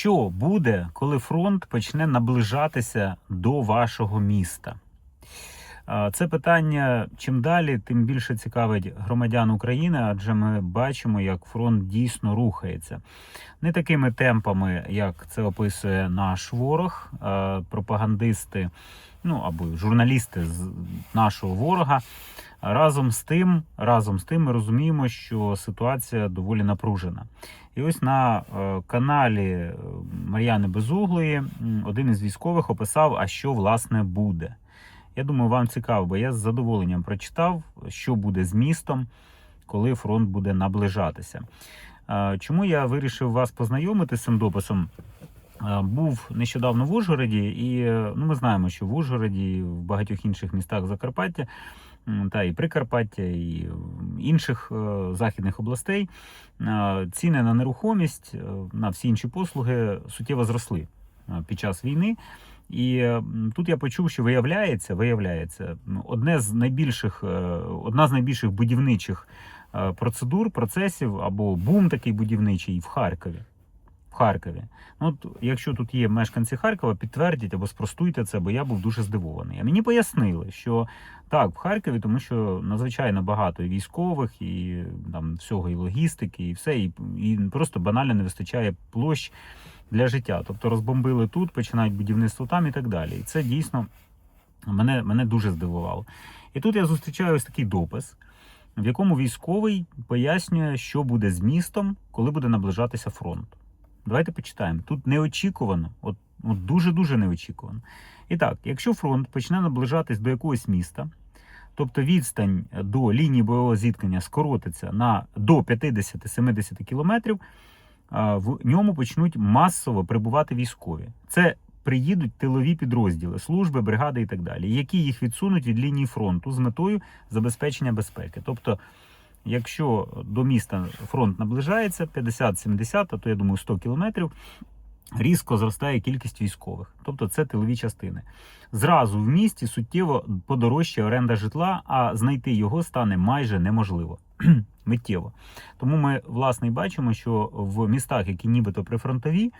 Що буде, коли фронт почне наближатися до вашого міста? Це питання чим далі, тим більше цікавить громадян України, адже ми бачимо, як фронт дійсно рухається. Не такими темпами, як це описує наш ворог, пропагандисти, ну або журналісти з нашого ворога. Разом з тим, разом з тим, ми розуміємо, що ситуація доволі напружена. І ось на е, каналі е, Мар'яни Безуглої один із військових описав, а що власне буде. Я думаю, вам цікаво, бо я з задоволенням прочитав, що буде з містом, коли фронт буде наближатися. Чому я вирішив вас познайомити з цим дописом? Був нещодавно в Ужгороді, і ну, ми знаємо, що в Ужгороді в багатьох інших містах Закарпаття та і Прикарпаття, і інших е, західних областей ціни на нерухомість, е, на всі інші послуги суттєво зросли е, під час війни. І тут я почув, що виявляється, виявляється, одне з найбільших, е, одна з найбільших будівничих е, процедур, процесів або бум такий будівничий в Харкові. В Харкові. Ну, от, якщо тут є мешканці Харкова, підтвердіть або спростуйте це, бо я був дуже здивований. А мені пояснили, що так, в Харкові, тому що надзвичайно багато і військових, і там всього, і логістики, і все, і, і просто банально не вистачає площ для життя. Тобто розбомбили тут, починають будівництво там і так далі. І це дійсно мене, мене дуже здивувало. І тут я зустрічаю ось такий допис, в якому військовий пояснює, що буде з містом, коли буде наближатися фронт. Давайте почитаємо. Тут неочікувано, от, от дуже-дуже неочікувано. І так, якщо фронт почне наближатись до якогось міста, тобто відстань до лінії бойового зіткнення скоротиться на до 50-70 кілометрів, в ньому почнуть масово прибувати військові. Це приїдуть тилові підрозділи, служби, бригади і так далі, які їх відсунуть від лінії фронту з метою забезпечення безпеки. Тобто, якщо до міста фронт наближається 50-70, а то я думаю 100 кілометрів. Різко зростає кількість військових, тобто це тилові частини. Зразу в місті суттєво подорожчає оренда житла, а знайти його стане майже неможливо миттєво. Тому ми власне і бачимо, що в містах, які нібито прифронтові,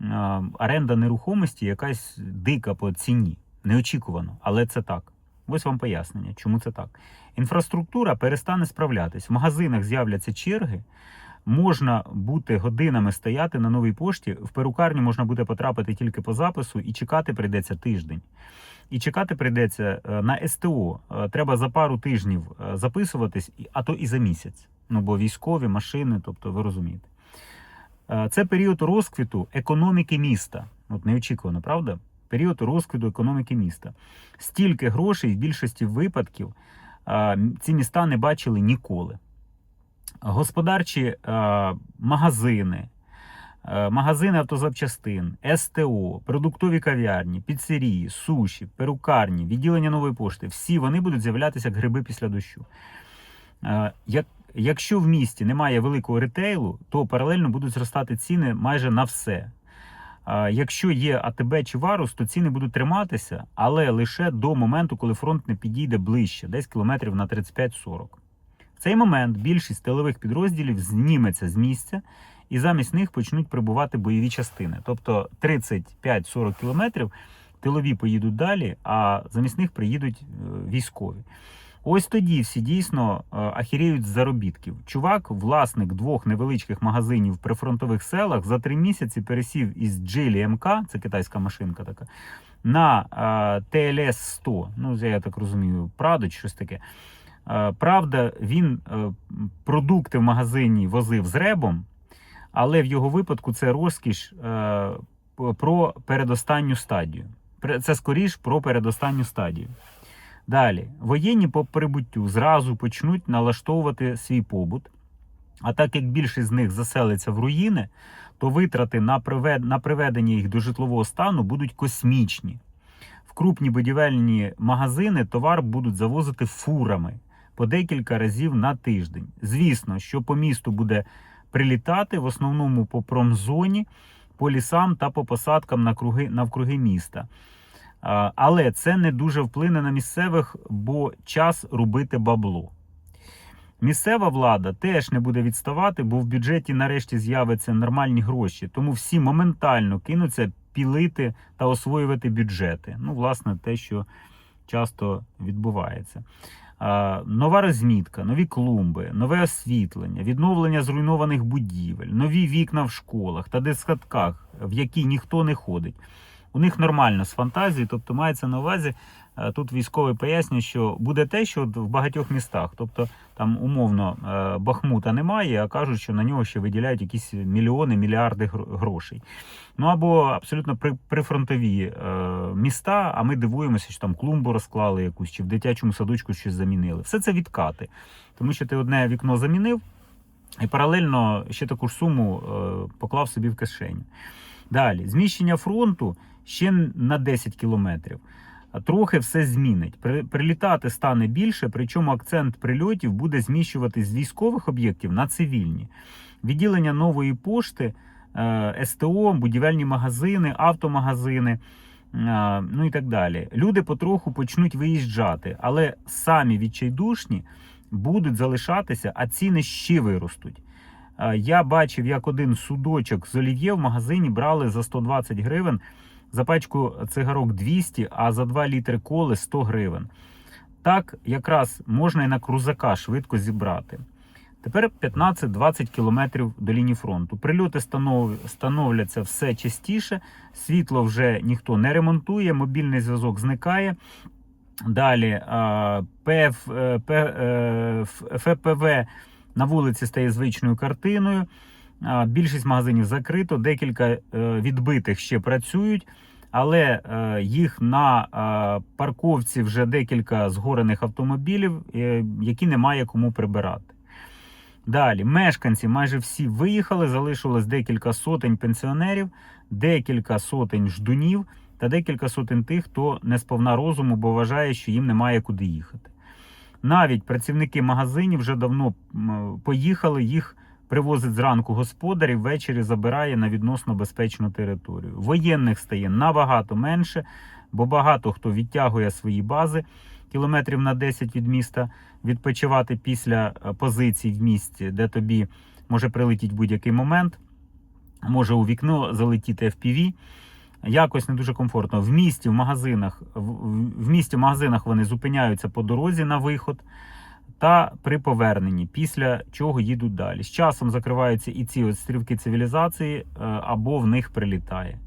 е, оренда нерухомості якась дика по ціні, неочікувано, але це так. Ось вам пояснення, чому це так. Інфраструктура перестане справлятись. В магазинах з'являться черги. Можна бути годинами стояти на новій пошті. В перукарню можна буде потрапити тільки по запису, і чекати прийдеться тиждень. І чекати прийдеться е, на СТО. Е, Треба за пару тижнів е, записуватись, а то і за місяць. Ну бо військові машини, тобто ви розумієте. Це період розквіту економіки міста. От неочікувано, правда? Період розквіту економіки міста. Стільки грошей в більшості випадків ці міста не бачили ніколи. Господарчі е, магазини, е, магазини автозапчастин, СТО, продуктові кав'ярні, піцерії, суші, перукарні, відділення нової пошти всі вони будуть з'являтися як гриби після дощу. Е, Як, якщо в місті немає великого ретейлу, то паралельно будуть зростати ціни майже на все. Якщо є АТБ чи Варус, то ціни будуть триматися, але лише до моменту, коли фронт не підійде ближче, десь кілометрів на 35-40. Цей момент більшість тилових підрозділів зніметься з місця і замість них почнуть прибувати бойові частини. Тобто 35-40 кілометрів тилові поїдуть далі, а замість них приїдуть е, військові. Ось тоді всі дійсно е, ахіріють з заробітків. Чувак, власник двох невеличких магазинів в прифронтових селах, за три місяці пересів із Джилі МК, це китайська машинка така, на ТЛС 100. Ну, я так розумію, Прадо чи щось таке. Е, Правда, він е, продукти в магазині возив з ребом, але в його випадку це розкіш е, про передостанню стадію. Це скоріш про передостанню стадію. Далі, воєнні по прибуттю зразу почнуть налаштовувати свій побут. А так як більшість з них заселиться в руїни, то витрати на приведення їх до житлового стану будуть космічні. В крупні будівельні магазини товар будуть завозити фурами по декілька разів на тиждень. Звісно, що по місту буде прилітати в основному по промзоні, по лісам та по посадкам навкруги, навкруги міста. Але це не дуже вплине на місцевих, бо час робити бабло. Місцева влада теж не буде відставати, бо в бюджеті нарешті з'являться нормальні гроші. Тому всі моментально кинуться пілити та освоювати бюджети. Ну, власне, те, що часто відбувається. Нова розмітка, нові клумби, нове освітлення, відновлення зруйнованих будівель, нові вікна в школах та дискотках, в які ніхто не ходить. У них нормально з фантазією, тобто мається на увазі. е, Тут військовий пояснює, що буде те, що в багатьох містах, тобто там умовно е, Бахмута немає, а кажуть, що на нього ще виділяють якісь мільйони, мільярди грошей. Ну або абсолютно прифронтові е, міста, а ми дивуємося, що там клумбу розклали якусь, чи в дитячому садочку щось замінили. Все це відкати. Тому що ти одне вікно замінив, і паралельно ще таку ж суму поклав собі в кишеню. Далі, зміщення фронту ще на 10 кілометрів. Трохи все змінить. Прилітати стане більше, причому акцент прильотів буде зміщуватись з військових об'єктів на цивільні. Відділення нової пошти, е, СТО, будівельні магазини, автомагазини, е, ну і так далі. Люди потроху почнуть виїжджати, але самі відчайдушні будуть залишатися, а ціни ще виростуть. Е, Я бачив, як один судочок з олів'є в магазині брали за 120 гривень, за пачку цигарок 200, а за 2 літри коли 100 гривень. Так якраз можна і на крузака швидко зібрати. Тепер 15-20 кілометрів до лінії фронту. Прильоти станов... становляться все частіше, світло вже ніхто не ремонтує, мобільний зв'язок зникає. Далі а, ПФ, е, е, ФПВ на вулиці стає звичною картиною. Більшість магазинів закрито, декілька е, відбитих ще працюють, але е, їх на е, парковці вже декілька згорених автомобілів, які немає кому прибирати. Далі, мешканці майже всі виїхали, залишилось декілька сотень пенсіонерів, декілька сотень ждунів та декілька сотень тих, хто не сповна розуму, бо вважає, що їм немає куди їхати. Навіть працівники магазинів вже давно поїхали, їх привозить зранку господарів, ввечері забирає на відносно безпечну територію. Воєнних стає набагато менше, бо багато хто відтягує свої бази кілометрів на 10 від міста відпочивати після е, позицій в місті, де тобі може прилетіти будь-який момент, може у вікно залетіти FPV. Якось не дуже комфортно. В місті, в магазинах, в, місті, в магазинах вони зупиняються по дорозі на виход та при поверненні, після чого їдуть далі. З часом закриваються і ці от стрілки цивілізації, е, або в них прилітає.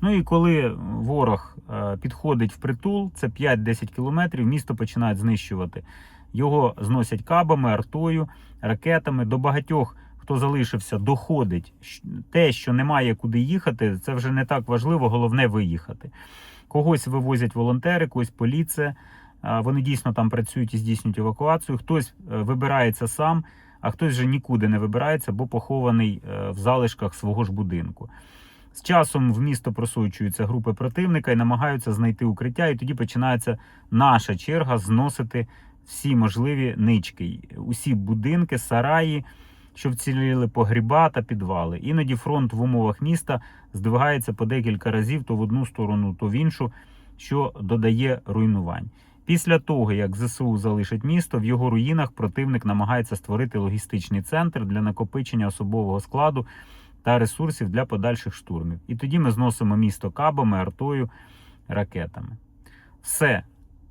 Ну і коли ворог е, підходить в притул, це 5-10 кілометрів, місто починають знищувати. Його зносять кабами, артою, ракетами. До багатьох, хто залишився, доходить те, що немає куди їхати. Це вже не так важливо, головне виїхати. Когось вивозять волонтери, когось поліція. Вони дійсно там працюють і здійснюють евакуацію. Хтось е, вибирається сам, а хтось вже нікуди не вибирається, бо похований е, в залишках свого ж будинку. З часом в місто просочуються групи противника і намагаються знайти укриття, і тоді починається наша черга зносити всі можливі нички, усі будинки, сараї, що вціліли погріба та підвали. Іноді фронт в умовах міста здвигається по декілька разів то в одну сторону, то в іншу, що додає руйнувань. Після того, як ЗСУ залишить місто, в його руїнах противник намагається створити логістичний центр для накопичення особового складу та ресурсів для подальших штурмів. І тоді ми зносимо місто кабами, артою, ракетами. Все.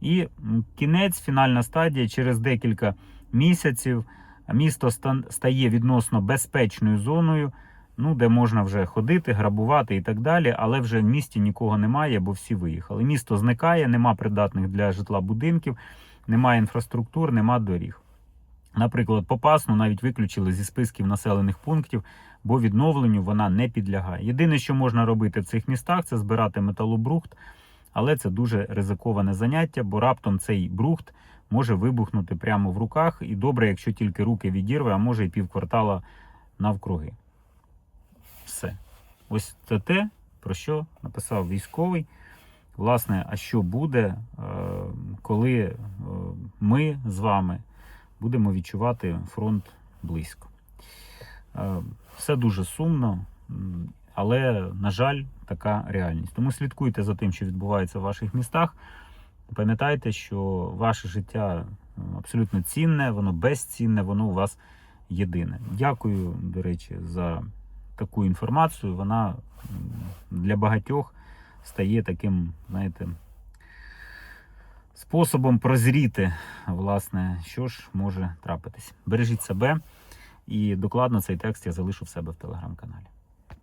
І кінець, фінальна стадія через декілька місяців місто стає відносно безпечною зоною, ну, де можна вже ходити, грабувати і так далі, але вже в місті нікого немає, бо всі виїхали. Місто зникає, нема придатних для житла будинків, немає інфраструктур, нема доріг. Наприклад, Попасну навіть виключили зі списків населених пунктів, бо відновленню вона не підлягає. Єдине, що можна робити в цих містах, це збирати металобрухт, але це дуже ризиковане заняття, бо раптом цей брухт може вибухнути прямо в руках, і добре, якщо тільки руки відірве, а може і півквартала навкруги. Все. Ось це те, про що написав військовий. Власне, а що буде, е, коли е, ми з вами будемо відчувати фронт близько. Е, Все дуже сумно, але, на жаль, така реальність. Тому слідкуйте за тим, що відбувається в ваших містах. Пам'ятайте, що ваше життя е, абсолютно цінне, воно безцінне, воно у вас єдине. Дякую, до речі, за таку інформацію. Вона для багатьох стає таким, знаєте, способом прозріти, власне, що ж може трапитись. Бережіть себе, і докладно цей текст я залишу в себе в телеграм-каналі.